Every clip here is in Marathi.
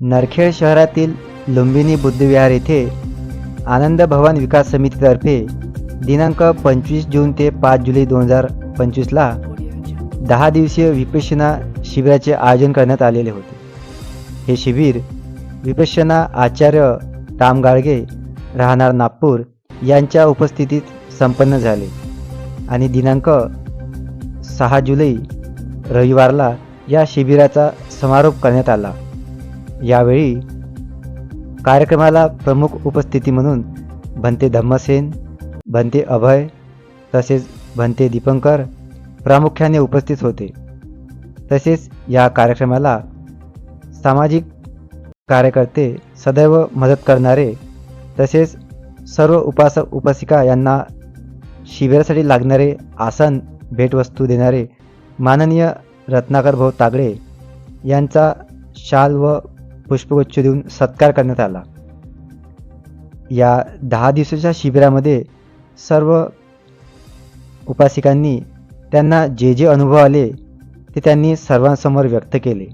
नरखेड शहरातील लुंबिनी बुद्धविहार येथे आनंद भवन विकास समितीतर्फे दिनांक पंचवीस जून ते पाच जुलै दोन हजार पंचवीसला दहा दिवसीय विपश्यना शिबिराचे आयोजन करण्यात आलेले होते. हे शिबिर विपश्यना आचार्य राम गाडगे राहणार नागपूर यांच्या उपस्थितीत संपन्न झाले आणि दिनांक सहा जुलै रविवारला या शिबिराचा समारोप करण्यात आला. यावेळी कार्यक्रमाला प्रमुख उपस्थिती म्हणून भंते धम्मसेन भंते अभय तसेच भंते दीपंकर प्रामुख्याने उपस्थित होते. तसेच या कार्यक्रमाला सामाजिक कार्यकर्ते सदैव मदत करणारे तसेच सर्व उपासक उपासिका यांना शिबिरासाठी लागणारे आसन भेटवस्तू देणारे माननीय रत्नाकर भाऊ तागडे यांचा शाल व पुष्पगुच्छ देऊन सत्कार करण्यात आला. या दहा दिवसाच्या शिबिरामध्ये सर्व उपासिकांनी त्यांना जे जे अनुभव आले ते त्यांनी सर्वांसमोर व्यक्त केले.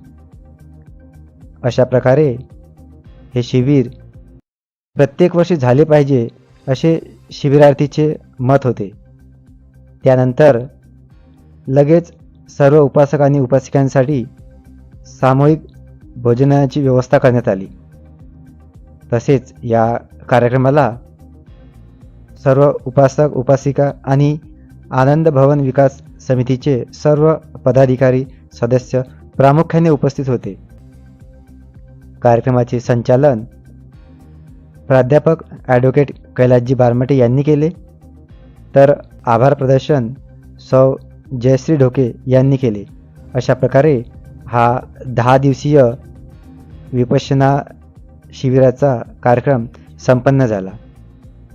अशा प्रकारे हे शिबिर प्रत्येक वर्षी झाले पाहिजे असे शिबिरार्थीचे मत होते. त्यानंतर लगेच सर्व उपासक आणि उपासिकांसाठी सामूहिक भोजनाची व्यवस्था करण्यात आली. तसेच या कार्यक्रमाला सर्व उपासक उपासिका आणि आनंद भवन विकास समितीचे सर्व पदाधिकारी सदस्य प्रामुख्याने उपस्थित होते. कार्यक्रमाचे संचालन प्राध्यापक ॲडव्होकेट कैलासजी बारमटे यांनी केले. तर आभार प्रदर्शन सौ जयश्री ढोके यांनी केले. अशा प्रकारे हा दहा दिवसीय विपश्यना शिबिराचा कार्यक्रम संपन्न झाला.